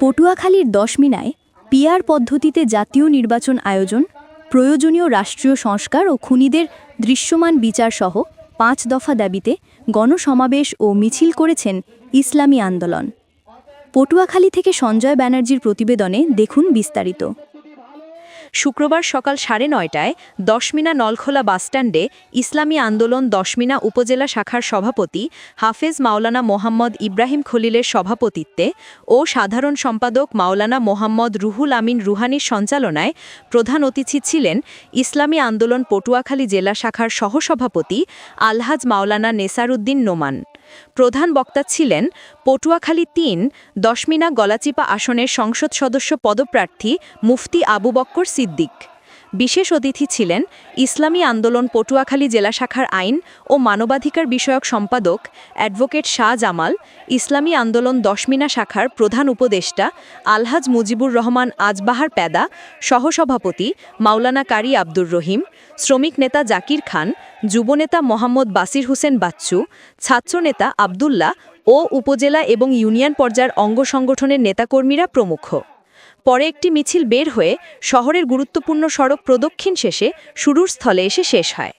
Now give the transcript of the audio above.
পটুয়াখালীর দশমিনায় পিয়ার পদ্ধতিতে জাতীয় নির্বাচন আয়োজন, প্রয়োজনীয় রাষ্ট্রীয় সংস্কার ও খুনিদের দৃশ্যমান বিচার সহ পাঁচ দফা দাবিতে গণসমাবেশ ও মিছিল করেছেন ইসলামী আন্দোলন। পটুয়াখালী থেকে সঞ্জয় ব্যানার্জির প্রতিবেদনে দেখুন বিস্তারিত। শুক্রবার সকাল সাড়ে নয়টায় দশমিনা নলখোলা বাসস্ট্যান্ডে ইসলামী আন্দোলন দশমিনা উপজেলা শাখার সভাপতি হাফেজ মাওলানা মোহাম্মদ ইব্রাহিম খলিলের সভাপতিত্বে ও সাধারণ সম্পাদক মাওলানা মোহাম্মদ রুহুল আমিন রুহানির সঞ্চালনায় প্রধান অতিথি ছিলেন ইসলামী আন্দোলন পটুয়াখালী জেলা শাখার সহসভাপতি আলহাজ মাওলানা নেসারউদ্দিন নোমান। প্রধান বক্তা ছিলেন পটুয়াখালী তিন দশমিনা গলাচিপা আসনের সংসদ সদস্য পদপ্রার্থী মুফতি আবু বক্কর সিদ্দিক। বিশেষ অতিথি ছিলেন ইসলামী আন্দোলন পটুয়াখালী জেলা শাখার আইন ও মানবাধিকার বিষয়ক সম্পাদক অ্যাডভোকেট শাহ জামাল, ইসলামী আন্দোলন দশমিনা শাখার প্রধান উপদেষ্টা আলহাজ মুজিবুর রহমান আজবাহার প্যাদা, সহসভাপতি মাওলানা কারি আব্দুর রহিম, শ্রমিক নেতা জাকির খান যুবনেতা মোহাম্মদ বাসির হোসেন বাচ্চু ছাত্রনেতা আবদুল্লাহ ও উপজেলা এবং ইউনিয়ন পর্যায়ের অঙ্গ সংগঠনের নেতাকর্মীরা প্রমুখ। পরে একটি মিছিল বের হয়ে শহরের গুরুত্বপূর্ণ সড়ক প্রদক্ষিণ শেষে শুরুর স্থলে এসে শেষ হয়।